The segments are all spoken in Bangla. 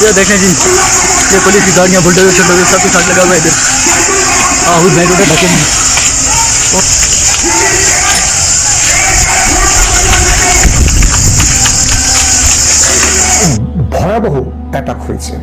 ये देखें जी ये पुलिस की गाड़ियाँ बुलडोजर शल्डोजर सब कुछ आग लगा हुआ है इधर आहूत मेन रोड ढके नहीं ভয়াবহ অ্যাটাক হয়েছে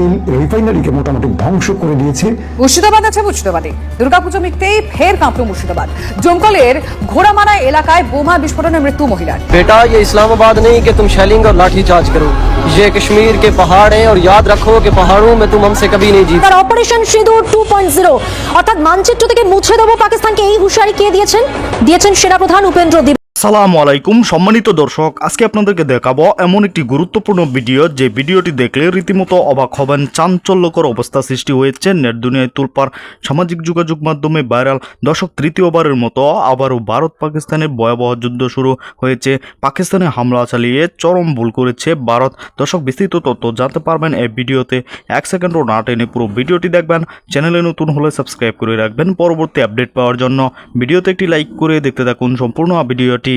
তেল রিফাইনারিকে মোটামুটি ধ্বংস করে দিয়েছে মুর্শিদাবাদ আছে মুর্শিদাবাদে দুর্গাপুজো মিটতেই ফের কাঁপল মুর্শিদাবাদ জমকলের ঘোড়ামারা এলাকায় বোমা বিস্ফোরণে মৃত্যু মহিলার बेटा ये इस्लामाबाद नहीं कि तुम शेलिंग और लाठी चार्ज करो ये कश्मीर के पहाड़ हैं और याद रखो कि पहाड़ों में तुम हमसे कभी नहीं जीत তার অপারেশন সিঁদুর টু পয়েন্ট জিরো অর্থাৎ মানচিত্র থেকে মুছে দেবো পাকিস্তানকে এই হুঁশিয়ারি কে দিয়েছেন দিয়েছেন সেনাপ্রধান উপেন্দ্র দিব সালামু আলাইকুম, সম্মানিত দর্শক, আজকে আপনাদেরকে দেখাবো এমন একটি গুরুত্বপূর্ণ ভিডিও, যে ভিডিওটি দেখলে রীতিমতো অবাক হবেন। চাঞ্চল্যকর অবস্থা সৃষ্টি হয়েছে নেট দুনিয়ায় তুলপার সামাজিক যোগাযোগ মাধ্যমে ভাইরাল। দর্শক, তৃতীয়বারের মতো আবারও ভারত পাকিস্তানের ভয়াবহ যুদ্ধ শুরু হয়েছে। পাকিস্তানে হামলা চালিয়ে চরম ভুল করেছে ভারত। দর্শক, বিস্তৃত তথ্য জানতে পারবেন এই ভিডিওতে। এক সেকেন্ডও না টেনে পুরো ভিডিওটি দেখবেন। চ্যানেলে নতুন হলে সাবস্ক্রাইব করে রাখবেন। পরবর্তী আপডেট পাওয়ার জন্য ভিডিওতে একটি লাইক করে দেখতে থাকুন। সম্পূর্ণ ভিডিওটি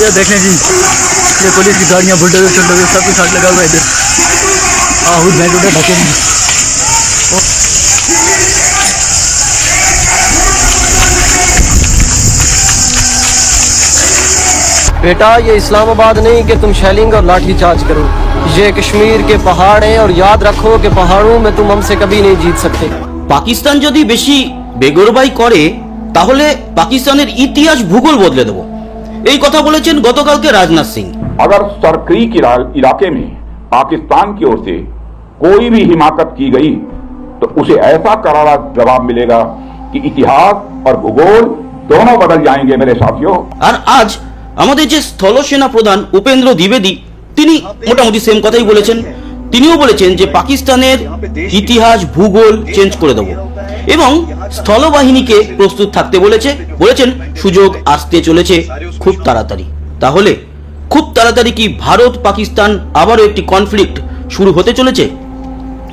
ये देखें जी ये पुलिस की गाड़ियाँ बुलडोजर शल्डोजर सब कुछ आग लगा हुआ है इधर आहूत मेन रोड ढके नहीं बेटा ये इस्लामाबाद नहीं कि तुम शेलिंग और लाठी चार्ज करो ये कश्मीर के पहाड़ हैं और याद रखो कि पहाड़ों में तुम हमसे कभी नहीं जीत सकते পাকিস্তান যদি বেশি বেগরবাই করে তাহলে পাকিস্তানের ইতিহাস ভূগোল বদলে দেব এই কথা বলেছেন গতকালকে রাজনাথ সিং अगर सरक्रीक इला- इलाके में पाकिस्तान की ओर से कोई भी हिमाकत की गई तो उसे ऐसा करारा जवाब मिलेगा कि इतिहास और भूगोल दोनों बदल जाएंगे मेरे साथियों আর আজ আমাদের যে স্থলসেনা প্রধান উপেন্দ্র দ্বিবেদী তিনি মোটামুটি সেম কথাই বলেছেন তিনিও বলেছেন যে পাকিস্তানের ইতিহাস, ভূগোল চেঞ্জ করে দেব। এবং স্থলবাহিনীকে প্রস্তুত থাকতে বলেছে, বলেছেন সুযোগ আসতে চলেছে খুব তাড়াতাড়ি। তাহলে খুব তাড়াতাড়ি কি ভারত, পাকিস্তান আবারও একটি কনফ্লিক্ট শুরু হতে চলেছে?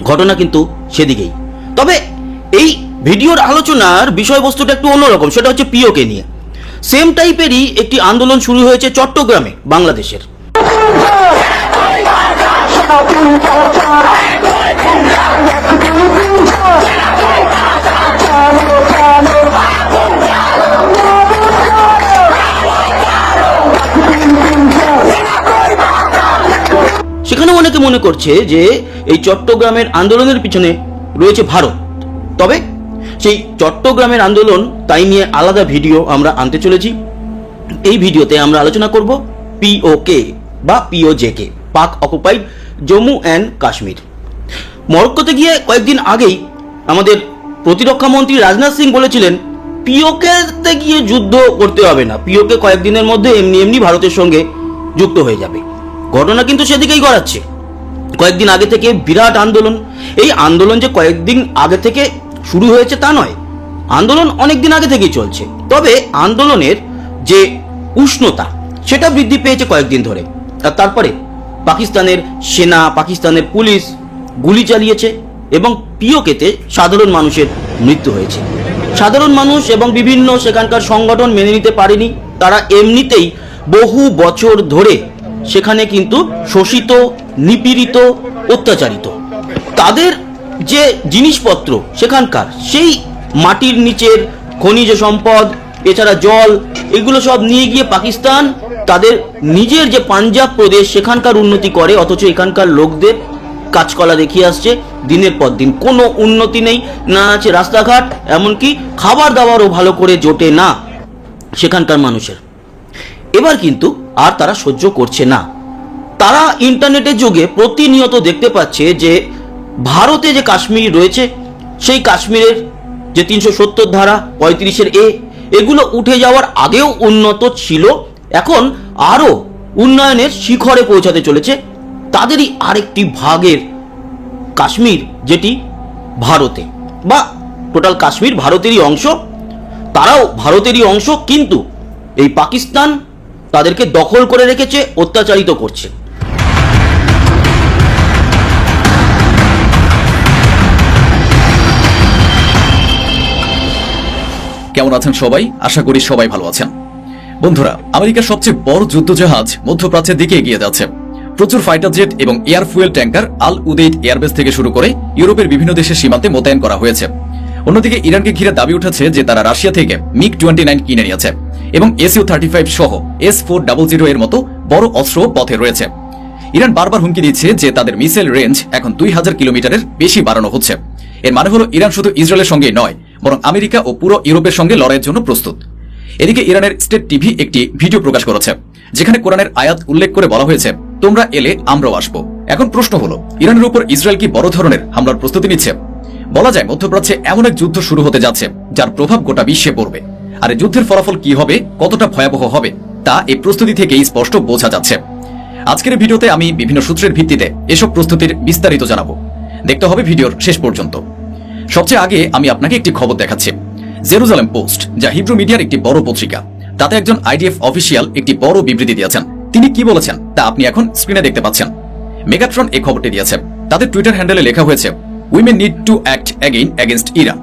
ঘটনা কিন্তু সেদিকেই। তবে এই ভিডিওর আলোচনার বিষয়বস্তুটা একটু অন্যরকম, সেটা হচ্ছে পিওকে নিয়ে। সেম টাইপেরই একটি আন্দোলন শুরু হয়েছে চট্টগ্রামে, বাংলাদেশের। সেখানে অনেকে মনে করছে যে এই চট্টগ্রামের আন্দোলনের পিছনে রয়েছে ভারত। তবে সেই চট্টগ্রামের আন্দোলন তাই নিয়ে আলাদা ভিডিও আমরা আনতে চলেছি। এই ভিডিওতে আমরা আলোচনা করব পিওকে বা PoJK Pak occupied Jammu and Kashmir. মরক্কোতে গিয়ে কয়েকদিন আগেই আমাদের প্রতিরক্ষা মন্ত্রী রাজনাথ সিং বলেছিলেন, পিওকেতে গিয়ে যুদ্ধ করতে হবে না। পিওকে কয়েকদিনের মধ্যে এমনি এমনি ভারতের সঙ্গে যুক্ত হয়ে যাবে। ঘটনা কিন্তু সেদিকেই গড়াচ্ছে। কয়েকদিন আগে থেকে বিরাট আন্দোলন। এই আন্দোলন যে কয়েকদিন আগে থেকে শুরু হয়েছে তা নয়। আন্দোলন অনেক দিন আগে থেকেই চলছে। তবে আন্দোলনের যে উষ্ণতা, সেটা বৃদ্ধি পেয়েছে কয়েকদিন ধরে। আর তারপরে পাকিস্তানের সেনা, পাকিস্তানের পুলিশ গুলি চালিয়েছে এবং পিওকেতে সাধারণ মানুষের মৃত্যু হয়েছে। সাধারণ মানুষ এবং বিভিন্ন সেখানকার সংগঠন মেনে নিতে পারেনি। তারা এমনিতেই বহু বছর ধরে সেখানে কিন্তু শোষিত, নিপীড়িত, অত্যাচারিত। তাদের যে জিনিসপত্র সেখানকার, সেই মাটির নিচের খনিজ সম্পদ, এছাড়া জল, এগুলো সব নিয়ে গিয়ে পাকিস্তান তাদের নিজের যে পাঞ্জাব প্রদেশ সেখানকার উন্নতি করে, অথচ এখানকার লোকদের কাজকলা দেখিয়ে আসছে দিনের পর দিন। কোনো উন্নতি নেই, না আছে রাস্তাঘাট, এমনকি খাবার দাবারও ভালো করে জোটে না সেখানকার মানুষের। এবার কিন্তু আর তারা সহ্য করছে না। তারা ইন্টারনেটের যুগে প্রতিনিয়ত দেখতে পাচ্ছে যে ভারতে যে কাশ্মীর রয়েছে, সেই কাশ্মীরের যে তিনশো সত্তর ধারা, পঁয়ত্রিশের এ, এগুলো উঠে যাওয়ার আগেও উন্নত ছিল, এখন আরও উন্নয়নের শিখরে পৌঁছাতে চলেছে তাদেরই আরেকটি ভাগের কাশ্মীর, যেটি ভারতে। বা টোটাল কাশ্মীর ভারতেরই অংশ, তারাও ভারতেরই অংশ, কিন্তু এই পাকিস্তান তাদেরকে দখল করে রেখেছে, অত্যাচারিত করছে। কেমন আছেন সবাই? আশা করি সবাই ভালো আছেন। বন্ধুরা, আমেরিকার সবচেয়ে বড় যুদ্ধজাহাজ মধ্যপ্রাচ্যের দিকে এগিয়ে যাচ্ছে। প্রচুর ফাইটার জেট এবং air fuel tanker Al Udeid airbase থেকে শুরু করে ইউরোপের বিভিন্ন দেশের সীমান্তে মোতায়েন করা হয়েছে। অন্যদিকে ইরানকে ঘিরে দাবি উঠেছে যে তারা রাশিয়া থেকে মিগ টোয়েন্টি নাইন কিনে নিয়েছে এবং এসইউ থার্টি ফাইভ সহ এস ফোর ডাবল জিরো এর মতো বড় অস্ত্র পথে রয়েছে। ইরান বারবার হুমকি দিচ্ছে যে তাদের মিসাইল রেঞ্জ এখন দুই হাজার কিলোমিটারের বেশি বাড়ানো হচ্ছে। এর মানে হলো, ইরান শুধু ইসরায়েলের সঙ্গে নয়, বরং আমেরিকা ও পুরো ইউরোপের সঙ্গে লড়াইয়ের জন্য প্রস্তুত। এদিকে ইরানের স্টেট টিভি একটি ভিডিও প্রকাশ করেছে, যেখানে কোরআনের আয়াত উল্লেখ করে বলা হয়েছে, তোমরা এলে আমরাও আসব। এখন প্রশ্ন হলো, ইরানের উপর ইসরায়েল কি বড় ধরনের হামলার প্রস্তুতি নিচ্ছে? বলা যায় মধ্যপ্রাচ্যে এমন এক যুদ্ধ শুরু হতে যাচ্ছে, যার প্রভাব গোটা বিশ্বে পড়বে। আর যুদ্ধের ফলাফল কি হবে, কতটা ভয়াবহ হবে, তা এই প্রস্তুতি থেকেই স্পষ্ট বোঝা যাচ্ছে। আজকের ভিডিওতে আমি বিভিন্ন সূত্রের ভিত্তিতে এসব প্রস্তুতির বিস্তারিত জানাব। দেখতে হবে ভিডিওর শেষ পর্যন্ত। সবচেয়ে আগে আমি আপনাকে একটি খবর দেখাচ্ছি। জেরুজালেম পোস্ট, যা হিব্রু মিডিয়ার একটি বড় পত্রিকা। তাতে একজন আইডিএফ অফিসিয়াল একটি বড় বিবৃতি দিয়েছেন। তিনি কি বলেছেন তা আপনি এখন স্ক্রিনে দেখতে পাচ্ছেন। মেগাট্রন এই খবরটি দিয়েছে। তাদের টুইটার হ্যান্ডেলে লেখা হয়েছে women need to act again against Iran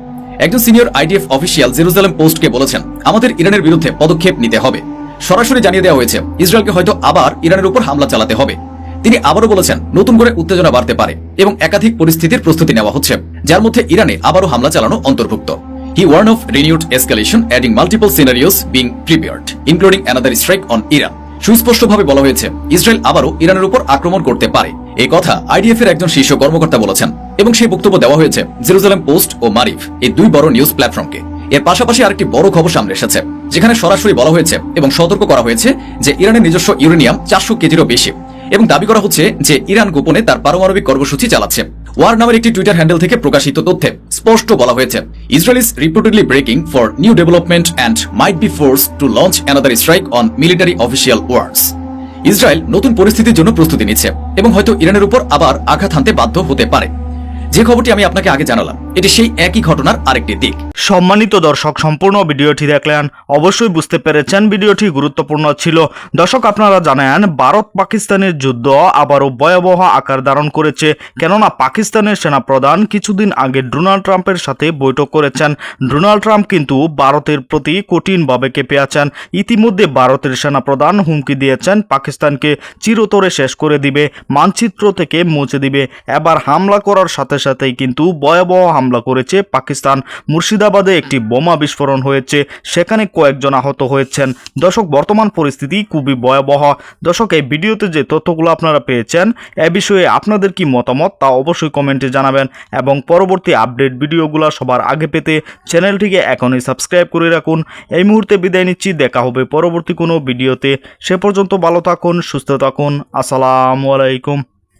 একজন সিনিয়র আইডিএফ অফিসিয়াল জেরুজালেম পোস্টকে বলেছেন, আমাদের ইরানের বিরুদ্ধে পদক্ষেপ নিতে হবে। সরাসরি জানিয়ে দেওয়া হয়েছে, ইসরায়েলকে হয়তো আবার ইরানের উপর হামলা চালাতে হবে। তিনি আবারও বলেছেন, নতুন করে উত্তেজনা বাড়তে পারে এবং একাধিক পরিস্থিতির প্রস্তুতি নেওয়া হচ্ছে, যার মধ্যে ইরানে আবারও হামলা চালানো অন্তর্ভুক্ত। He warn of renewed escalation adding multiple scenarios being prepared including another strike on Iran সুস্পষ্টভাবে বলা হয়েছে, ইসরায়েল আবারও ইরানের উপর আক্রমণ করতে পারে। এই কথা আইডিএফ এর একজন শীর্ষ কর্মকর্তা বলেছেন, এবং সেই বক্তব্য দেওয়া হয়েছে জেরুজালেম পোস্ট ও মারিফ, এই দুই বড় নিউজ প্ল্যাটফর্মকে। এর পাশাপাশি আরেকটি বড় খবর সামনে এসেছে, যেখানে সরাসরি বলা হয়েছে এবং সতর্ক করা হয়েছে যে ইরানের নিজস্ব ইউরেনিয়াম চারশো কেজিরও বেশি, এবং দাবি করা হচ্ছে যে ইরান গোপনে তার পারমাণবিক কর্মসূচি চালাচ্ছে। ওয়ার নামের একটি টুইটার হ্যান্ডেল থেকে প্রকাশিত তথ্যে স্পষ্ট বলা হয়েছে Israel is reportedly breaking for new development and might be force to launch another strike on military official words Israel নতুন পরিস্থিতির জন্য প্রস্তুতি নিচ্ছে, এবং হয়তো ইরানের উপর আবার আঘাত হানতে বাধ্য হতে পারে। যে খবরটি আমি আপনাকে আগে জানালাম এটি সেই একই ঘটনার আরেকটি দিক। সম্মানিত দর্শক, সম্পূর্ণ ভিডিওটি দেখলেন, অবশ্যই বুঝতে পেরেছেন ভিডিওটি গুরুত্বপূর্ণ ছিল। দর্শক, আপনারা জানেন, ভারত পাকিস্তানের যুদ্ধ আবারও ভয়াবহ আকার ধারণ করেছে। কেননা, পাকিস্তানের সেনাপ্রধান কিছুদিন আগে ডোনাল্ড ট্রাম্পের সাথে বৈঠক করেছেন। ডোনাল্ড ট্রাম্প কিন্তু ভারতের প্রতি কঠিনভাবে কেঁপে আছেন। ইতিমধ্যে ভারতের সেনাপ্রধান হুমকি দিয়েছেন, পাকিস্তানকে চিরতরে শেষ করে দিবে, মানচিত্র থেকে মুছে দিবে। এবার হামলা করার সাথে সাথেই কিন্তু ভয়াবহ হামলা করেছে। পাকিস্তান মুর্শিদাবাদে একটি বোমা বিস্ফোরণ হয়েছে। সেখানে কয়েকজন আহত হয়েছেন। দর্শক, বর্তমান পরিস্থিতি খুবই ভয়াবহ। দর্শক, এই ভিডিওতে যে তথ্যগুলো আপনারা পেয়েছেন, এ বিষয়ে আপনাদের কি মতামত তা অবশ্যই কমেন্টে জানাবেন এবং পরবর্তী আপডেট ভিডিওগুলো সবার আগে পেতে চ্যানেলটিকে এখনই সাবস্ক্রাইব করে রাখুন। এই মুহূর্তে বিদায় নিচ্ছি। দেখা হবে পরবর্তী কোনো ভিডিওতে। সে পর্যন্ত ভালো থাকুন, সুস্থ থাকুন। আসসালামু আলাইকুম।